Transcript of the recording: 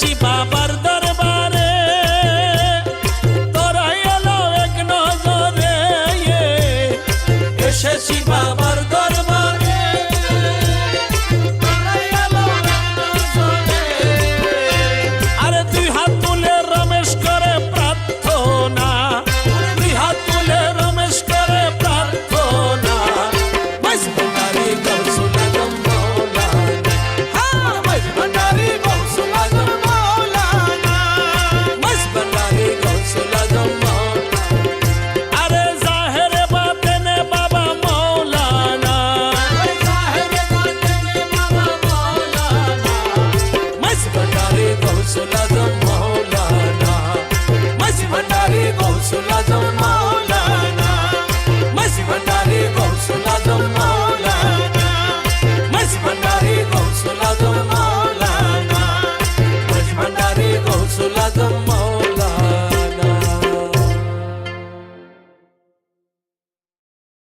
এসেছি বাবার দরবারে। তোরা এলো এক নজরে। এসেছি বাবা Agama